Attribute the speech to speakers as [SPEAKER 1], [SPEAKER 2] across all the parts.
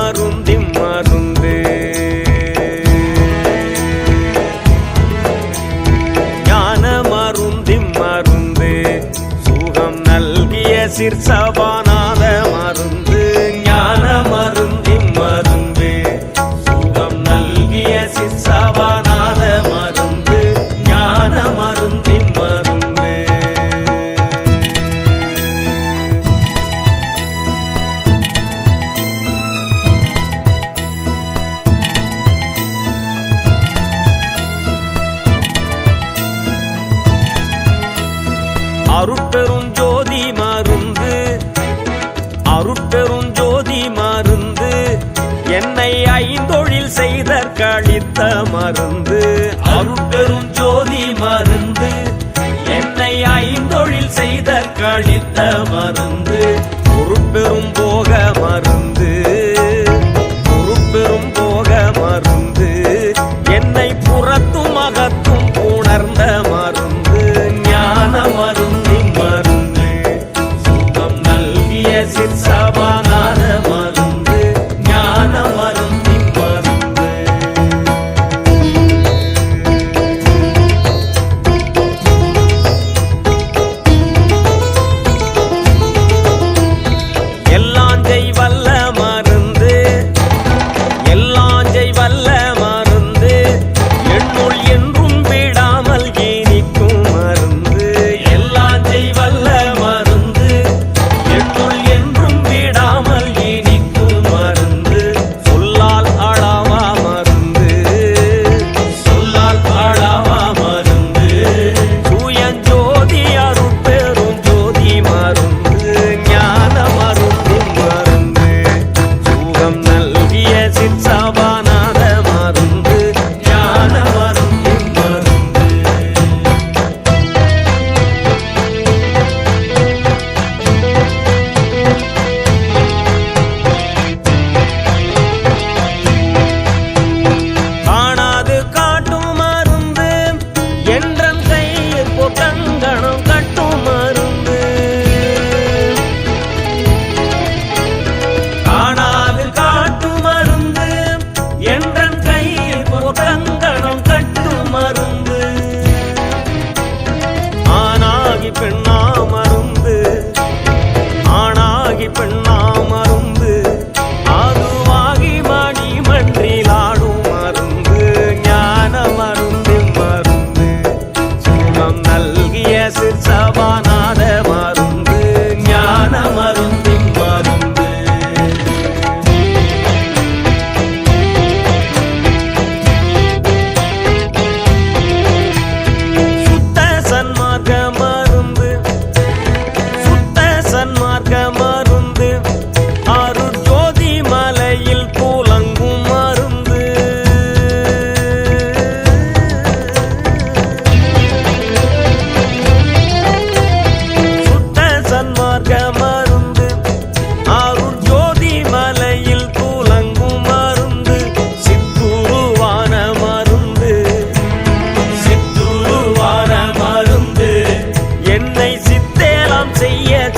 [SPEAKER 1] ஞான மருந்தி மருந்து ஞான மருந்தி மருந்து சுகம் நல்கிய சிற்சபானாத மருந்து அருட்பெரும் ஜோதி மருந்து அருட்பெரும் ஜோதி மருந்து என்னை ஐந்தொழில் செய்தற் கழித்த மருந்து. அருட்பெரும் ஜோதி மருந்து என்னை ஐந்தொழில் செய்தற் கழித்த மருந்து. பொருட்பெரும் போக மருந்து ஞான மருந்தி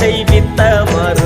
[SPEAKER 1] செய்வித்த மறு